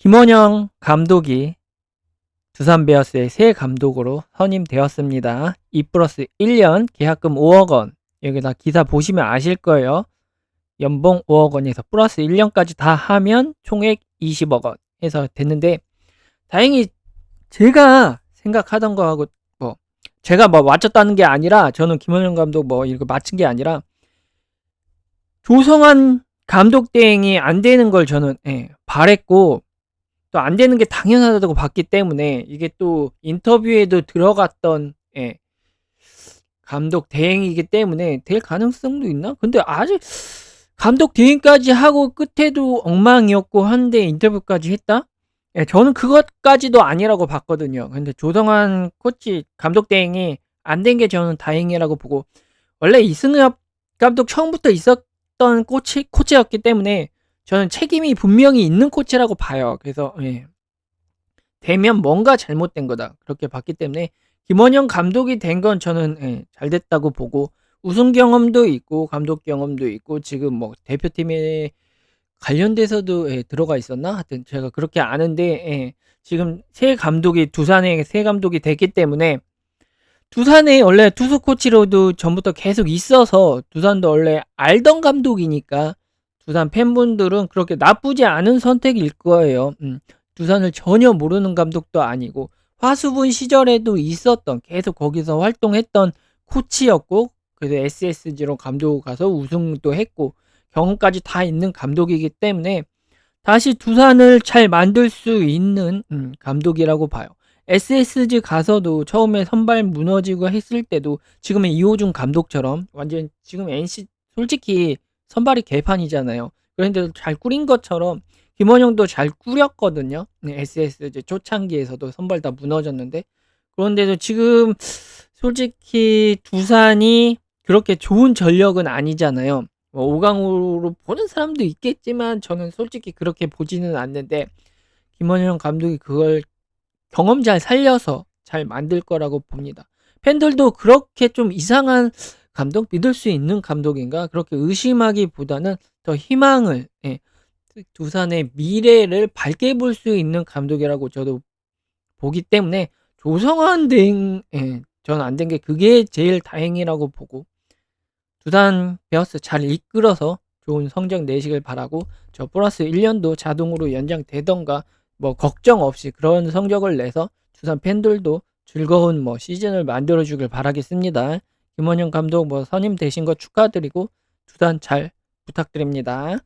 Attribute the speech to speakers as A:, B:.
A: 김원영 감독이 두산 베어스의 새 감독으로 선임되었습니다. 2 플러스 1년 계약금 5억 원. 여기다 기사 보시면 아실 거예요. 연봉 5억 원에서 플러스 1년까지 다 하면 총액 20억 원 해서 됐는데 다행히 제가 생각하던 거하고 뭐 제가 뭐 맞췄다는 게 아니라 저는 김원영 감독 뭐 이거 맞춘 게 아니라 조성환 감독 대행이 안 되는 걸 저는 예, 바랬고 또 안 되는 게 당연하다고 봤기 때문에 이게 또 인터뷰에도 들어갔던 예, 감독 대행이기 때문에 될 가능성도 있나? 근데 아직 감독 대행까지 하고 끝에도 엉망이었고 한데 인터뷰까지 했다? 예, 저는 그것까지도 아니라고 봤거든요. 근데 조성환 코치 감독 대행이 안 된 게 저는 다행이라고 보고 원래 이승엽 감독 처음부터 있었던 코치 코치였기 때문에 저는 책임이 분명히 있는 코치라고 봐요. 그래서 예. 되면 뭔가 잘못된 거다 그렇게 봤기 때문에 김원영 감독이 된 건 저는 예, 잘 됐다고 보고 우승 경험도 있고 감독 경험도 있고 지금 뭐 대표팀에 관련돼서도 예, 들어가 있었나? 하여튼 제가 그렇게 아는데 예, 지금 새 감독이 두산의 새 감독이 됐기 때문에 두산에 원래 투수 코치로도 전부터 계속 있어서 두산도 원래 알던 감독이니까 두산 팬분들은 그렇게 나쁘지 않은 선택일 거예요. 음, 두산을 전혀 모르는 감독도 아니고 화수분 시절에도 있었던 계속 거기서 활동했던 코치였고 그래서 SSG로 감독 가서 우승도 했고 경험까지 다 있는 감독이기 때문에 다시 두산을 잘 만들 수 있는 음, 감독이라고 봐요. SSG 가서도 처음에 선발 무너지고 했을 때도 지금의 이호준 감독처럼 완전 지금 NC 솔직히 선발이 개판이잖아요. 그런데 잘 꾸린 것처럼 김원영도 잘 꾸렸거든요. 네, SSG 초창기에서도 선발 다 무너졌는데 그런데도 지금 솔직히 두산이 그렇게 좋은 전력은 아니잖아요. 뭐 5강으로 보는 사람도 있겠지만 저는 솔직히 그렇게 보지는 않는데 김원영 감독이 그걸 경험 잘 살려서 잘 만들 거라고 봅니다. 팬들도 그렇게 좀 이상한 감독 믿을 수 있는 감독인가 그렇게 의심하기보다는 더 희망을 예, 두산의 미래를 밝게 볼 수 있는 감독이라고 저도 보기 때문에 조성환 대행 예, 전 안 된 게 그게 제일 다행이라고 보고 두산 베어스 잘 이끌어서 좋은 성적 내시길 바라고 저 플러스 1년도 자동으로 연장되던가 뭐 걱정 없이 그런 성적을 내서 두산 팬들도 즐거운 뭐 시즌을 만들어 주길 바라겠습니다. 김원영 감독 뭐 선임 되신 거 축하드리고 두산 잘 부탁드립니다.